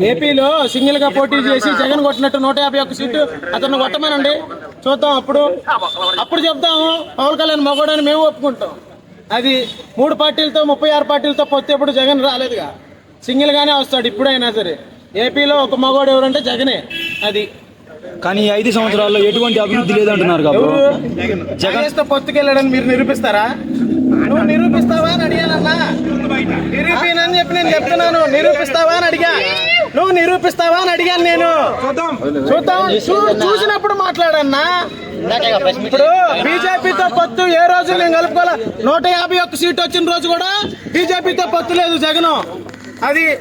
ఏపీలో సింగిల్గా పోటీ చేసి జగన్ కొట్టినట్టు నూట యాభై ఒక్క సీటు అతను కొట్టమనండి. చూద్దాం అప్పుడు. అప్పుడు చెప్తాము పవన్ కళ్యాణ్ మగోడని మేము ఒప్పుకుంటాం. అది మూడు పార్టీలతో ముప్పై ఆరు పార్టీలతో పొత్తు ఎప్పుడు జగన్ రాలేదుగా. సింగిల్ గానే వస్తాడు ఇప్పుడైనా సరే. ఏపీలో ఒక మగోడు ఎవరంటే జగనే. అది. కానీ ఐదు సంవత్సరాల్లో ఎటువంటి అభివృద్ధి లేదంటున్నారు కాబట్టి జగన్తో పొత్తుకెళ్ళాడని మీరు నిరూపిస్తారా? నువ్వు నిరూపిస్తావా అని అడిగానన్నా? నిరూపినని చెప్పి నేను చెప్తున్నాను. నిరూపిస్తావా అని అడిగా. నువ్వు నిరూపిస్తావా అని అడిగాను నేను. చూద్దాం. చూ- చూసినప్పుడు మాట్లాడన్నా. ఇప్పుడు బీజేపీతో పొత్తు ఏ రోజు నేను కలుపుకోలే? నూట యాభై ఒక్క సీట్ వచ్చిన రోజు కూడా బీజేపీతో పొత్తు లేదు జగన్. అది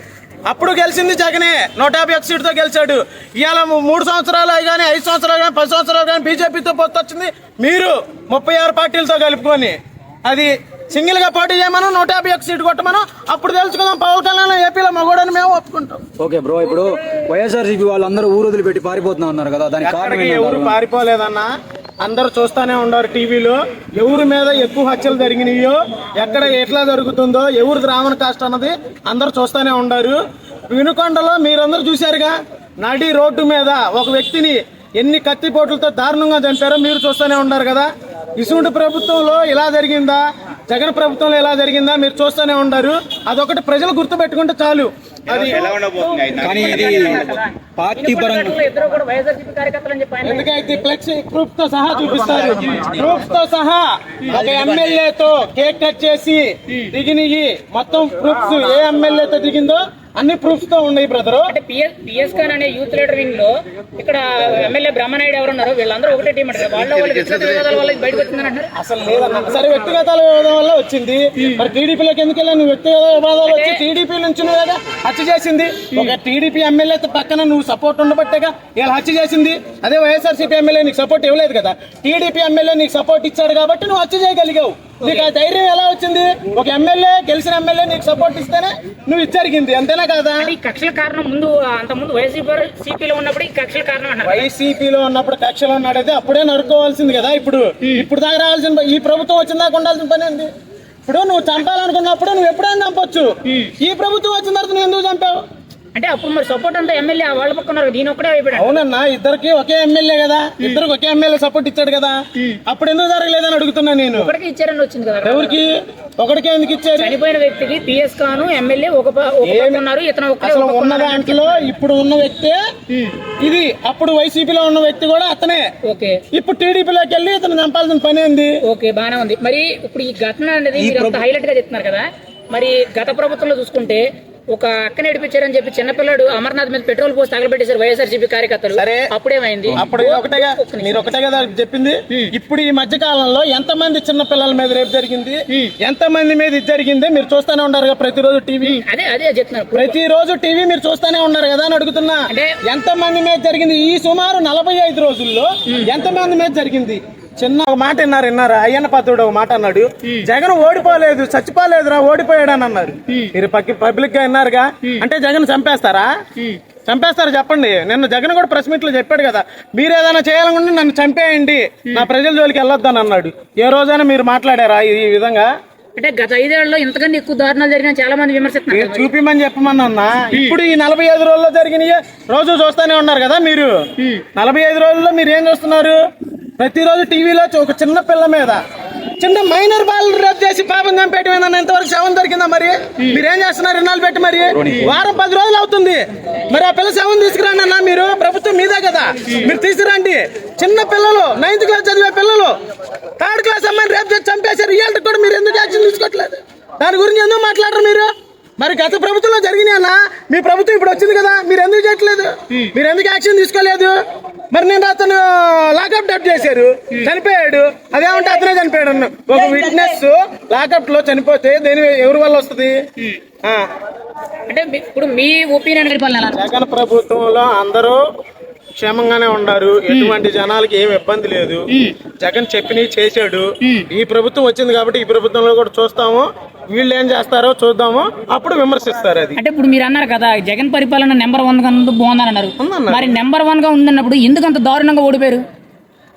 అప్పుడు గెలిచింది జగనే. నూట యాభై ఒక్క సీటుతో గెలిచాడు. ఇవాళ మూడు సంవత్సరాలు అయి కానీ ఐదు సంవత్సరాలు కానీ పది సంవత్సరాలు కానీ బీజేపీతో పొత్తు వచ్చింది. మీరు ముప్పై ఆరు పార్టీలతో కలుపుకొని. అది సింగిల్గా పోటీ చేయమను నూట యాభై ఒక్క సీటు కొట్టమను. అప్పుడు తెలుసుకుందాం పవన్ కళ్యాణ్ ఏపీలో మగోడని మేము ఒప్పుకుంటాం. ఓకే బ్రో ఇప్పుడు వైఎస్ఆర్సీపీ వాళ్ళందరూ ఊరు వదిలిపెట్టి పారిపోతున్నా ఉన్నారు కదా దానికి కారణం ఎక్కడికి ఎవరు ఏంటంటారు పారిపోలేదన్నా? అందరూ చూస్తానే ఉన్నారు టీవీలో ఎవరి మీద ఎక్కువ హత్యలు జరిగినాయో ఎక్కడ ఎట్లా జరుగుతుందో ఎవరిది రావణ కాస్ట్ అన్నది అందరూ చూస్తానే ఉన్నారు వినుకొండలో మీరందరూ చూశారుగా నడి రోడ్డు మీద ఒక వ్యక్తిని ఎన్ని కత్తిపోట్లతో దారుణంగా చంపారో మీరు చూస్తూనే ఉన్నారు కదా. ఇసుంటి ప్రభుత్వంలో ఇలా జరిగిందా? జగన్ ప్రభుత్వంలో ఎలా జరిగిందా? మీరు చూస్తూనే ఉన్నారు అదొకటి ప్రజలు గుర్తుపెట్టుకుంటే చాలు. అది కానీ ఇది పార్టీ పరంగా ఎందుకైతే ఫ్లెక్స్ ప్రూఫ్తో సహా చూపిస్తారు? ప్రూఫ్తో సహా ఒక ఎమ్మెల్యేతో కేక్ కట్ చేసి దిగినవి మొత్తం ప్రూఫ్స్ ఏ ఎమ్మెల్యేతో దిగిందో అన్ని ప్రూఫ్స్తో ఉన్నాయి బ్రదర్ అంటే పిఎస్ పిఎస్ ఖాన్ అనే యూత్ లీడర్ వింగ్లో ఇక్కడ ఎమ్మెల్యే బ్రహ్మనాయుడు ఎవరు ఉన్నారు వీళ్ళందరూ ఒకటే టీం అంటారు. వాళ్ళ వాళ్ళు వ్యక్తిగత వివాదాల వల్ల బయటకు అసలు లేదన్న. సరే వ్యక్తిగతాల వివాదం వల్ల వచ్చింది. మరి టీడీపీలోకి ఎందుకు వెళ్ళా నువ్వు వ్యక్తిగత వివాదాలు వచ్చి టీడీపీ నుంచి కదా హత్య చేసింది. ఒక టీడీపీ ఎమ్మెల్యే పక్కన నువ్వు సపోర్ట్ ఉండబట్టేగా ఇలా హత్య చేసింది. అదే వైఎస్ఆర్సీపీ ఎమ్మెల్యే నీకు సపోర్ట్ ఇవ్వలేదు కదా. టీడీపీ ఎమ్మెల్యే నీకు సపోర్ట్ ఇచ్చాడు కాబట్టి నువ్వు హత్య చేయగలిగావు. నీకు ఆ ధైర్యం ఎలా వచ్చింది? ఒక ఎమ్మెల్యే గెలిచిన ఎమ్మెల్యే నీకు సపోర్ట్ ఇస్తేనే నువ్వు ఇది జరిగింది. అంతేనా కదా? ఈ కక్షల కారణం ముందు అంత ముందు వైసీపీ సిపిలో ఉన్నప్పుడు ఈ కక్షల కారణం అన్నారు. వైసీపీలో ఉన్నప్పుడు కక్షలో ఉన్నాడైతే అప్పుడే నరుకోవాల్సింది కదా ఇప్పుడు. ఇప్పుడు దాకా రావాల్సిన ఈ ప్రభుత్వం వచ్చిన దాకా ఉండాల్సిన పని ఏంది? ఇప్పుడు నువ్వు చంపాలనుకున్నప్పుడు నువ్వు ఎప్పుడైనా చంపొచ్చు. ఈ ప్రభుత్వం వచ్చిన తర్వాత నువ్వు ఎందుకు చంపావు? అంటే అప్పుడు మరి సపోర్ట్ అంతా ఎమ్మెల్యే వాళ్ళ పక్క ఉన్నారు దీని ఒక్కడే అయిపోయాడు అవునన్నా ఇద్దరికి ఒకే ఎమ్మెల్యే కదా? ఇద్దరికి ఒకే ఎమ్మెల్యే సపోర్ట్ ఇచ్చాడు కదా? అప్పుడు ఎందుకు జరగలేదని అడుగుతున్నా నేను. ఒకటికి ఇచ్చారని వచ్చింది కదా ఎవరికి? ఒకడికే ఎందుకు ఇచ్చారు? చనిపోయిన వ్యక్తికి పిఎస్ ఖాన్ ఎమ్మెల్యే ఒక ఉన్నారు ఇతను అసలు ఒక ఉన్న. దాంట్లో ఇప్పుడు ఉన్న వ్యక్తే ఇది. అప్పుడు వైసీపీలో ఉన్న వ్యక్తి కూడా అతనే. ఓకే. ఇప్పుడు టీడీపీలోకి వెళ్ళి ఇతను చంపాల్సిన పని ఏంది? ఓకే బానే ఉంది. మరి ఇప్పుడు ఈ ఘటన అనేది మీరు హైలైట్గా చెప్తున్నారు కదా. మరి గత ప్రభుత్వంలో చూసుకుంటే ఒక అక్క నడిపించారని చెప్పి చిన్నపిల్లడు అమర్నాథ్ మీద పెట్రోల్ పోసి తగలబెట్టేశారు వైఎస్ఆర్సీపీ కార్యకర్తలు. అప్పుడేమైంది? అప్పుడు ఒకటేగా మీరు ఒకటే కదా చెప్పింది. ఇప్పుడు ఈ మధ్య కాలంలో ఎంత మంది చిన్న పిల్లల మీద రేపు జరిగింది? ఎంత మంది మీద ఇది జరిగింది? మీరు చూస్తూనే ఉన్నారు కదా ప్రతిరోజు టీవీ. అదే అదే చెప్తున్నారు. ప్రతిరోజు టీవీ మీరు చూస్తూనే ఉన్నారు కదా అని అడుగుతున్నా. అంటే- ఎంత మంది మీద జరిగింది? ఈ సుమారు నలభై ఐదు రోజుల్లో ఎంత మంది మీద జరిగింది? చిన్న ఒక మాట విన్నారు విన్నారు? అయ్యన్న పాత్రుడు ఒక మాట అన్నాడు. జగన్ ఓడిపోలేదు చచ్చిపోలేదురా ఓడిపోయాడు అని అన్నారు మీరు పక్కి పబ్లిక్గా విన్నారుగా అంటే జగన్ చంపేస్తారా? చంపేస్తారు చెప్పండి. నిన్న జగన్ కూడా ప్రెస్ మీట్లో చెప్పాడు కదా మీరు ఏదైనా చేయాలనుకుంటే నన్ను చంపేయండి. నా ప్రజల జోలికి వెళ్ళొద్దని అన్నాడు. ఏ రోజైనా మీరు మాట్లాడారా ఈ విధంగా? అంటే గత ఐదేళ్ళలో ఇంతకన్నా ఎక్కువ దారుణాలు జరిగిన చాలా మంది విమర్శిస్తున్నారు మీరు చూపిమని చెప్పమని అన్న. ఇప్పుడు ఈ నలభై ఐదు రోజుల్లో జరిగినాయి రోజు చూస్తానే ఉన్నారు కదా మీరు. నలభై ఐదు రోజుల్లో మీరు ఏం చూస్తున్నారు? ప్రతిరోజు టీవీలో ఒక చిన్న పిల్ల మీద. చిన్న మైనర్ బాల్ రద్దు చేసి పాపం చంపేయటం ఎంతవరకు శవం దొరికిందా మరి? మీరేం చేస్తున్నారు? రుణాలు పెట్టి మరి వారం పది రోజులు అవుతుంది. మరి ఆ పిల్ల శవం తీసుకురండి అన్న మీరు. ప్రభుత్వం మీదే కదా. మీరు తీసుకురండి. చిన్న పిల్లలు నైన్త్ క్లాస్ చదివే పిల్లలు థర్డ్ క్లాస్ అమ్మాయిని రేపు చేసి చంపేశారు ఇవాళ కూడా మీరు ఎందుకు యాక్షన్ తీసుకోవట్లేదు? దాని గురించి ఎందుకు మాట్లాడరు మీరు? మరి గత ప్రభుత్వంలో జరిగినాయన్నా మీ ప్రభుత్వం ఇప్పుడు వచ్చింది కదా. మీరు ఎందుకు చేయట్లేదు? మీరు ఎందుకు యాక్షన్ తీసుకోలేదు? మరి నేను అతను లాకప్ డెప్ చేశారు చనిపోయాడు. అదేమంటే అతనే చనిపోయాడు అన్న. ఒక విట్నెస్ లాకప్లో చనిపోతే దేని ఎవరి వల్ల వస్తుంది? ఆ, అంటే ఇప్పుడు మీ ఒపీనియన్? జగన్ ప్రభుత్వంలో అందరూ క్షేమంగానే ఉన్నారు ఎటువంటి జనాలకి ఏం ఇబ్బంది లేదు. జగన్ చెప్పినవి చేశాడు. ఈ ప్రభుత్వం వచ్చింది కాబట్టి ఈ ప్రభుత్వంలో కూడా చూస్తాము. వీళ్ళు ఏం చేస్తారో చూద్దాము. అప్పుడు విమర్శిస్తారు అది. అంటే ఇప్పుడు మీరు అన్నారు కదా జగన్ పరిపాలన నెంబర్ వన్గా బాగుందని అన్నారు. మరి నెంబర్ వన్గా ఉందన్నప్పుడు ఎందుకు అంత దారుణంగా ఓడిపోయారు?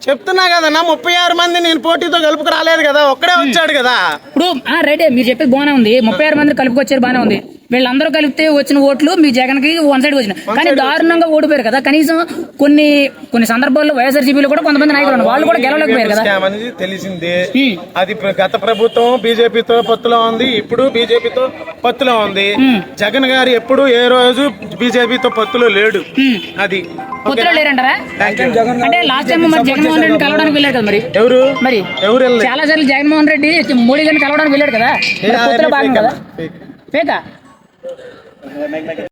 చెప్తున్నా కదన్నా ముప్పై ఆరు మంది నేను పోటీతో కలుపుకు రాలేదు కదా ఒక్కడే వచ్చాడు కదా. ఇప్పుడు రైటే మీరు చెప్పేది బాగానే ఉంది. ముప్పై ఆరు మంది కలుపుకొచ్చారు బాగానే ఉంది. వీళ్ళందరూ కలిపితే వచ్చిన ఓట్లు మీ జగన్కి వన్ సైడ్ వచ్చిన కానీ దారుణంగా ఓడిపోయారు కదా. కనీసం కొన్ని కొన్ని సందర్భాల్లో వైఎస్ఆర్సీపీలో కూడా కొంతమంది నాయకులు వాళ్ళు కూడా గెలవలేకపోయారు కదా. స్కామ్ అనేది తెలిసిందే. అది గత ప్రభుత్వం బీజేపీతో పొత్తులో ఉంది. ఇప్పుడు బీజేపీతో పొత్తులో ఉంది. జగన్ గారు ఎప్పుడు ఏ రోజు బీజేపీతో పొత్తులో లేడు. అది. పొత్తులో లేరంటారా? జగన్ అంటే లాస్ట్ టైం మరి జగన్మోహన్ రెడ్డి కలవడానికి వెళ్ళారు కదా మరి. ఎవరు? మరి ఎవరు చాలా సార్లు జగన్మోహన్ రెడ్డి మోడీ గారిని కలవడానికి వెళ్ళాడు కదా. పొత్తులో భాగం కదా? ఫేకా Make,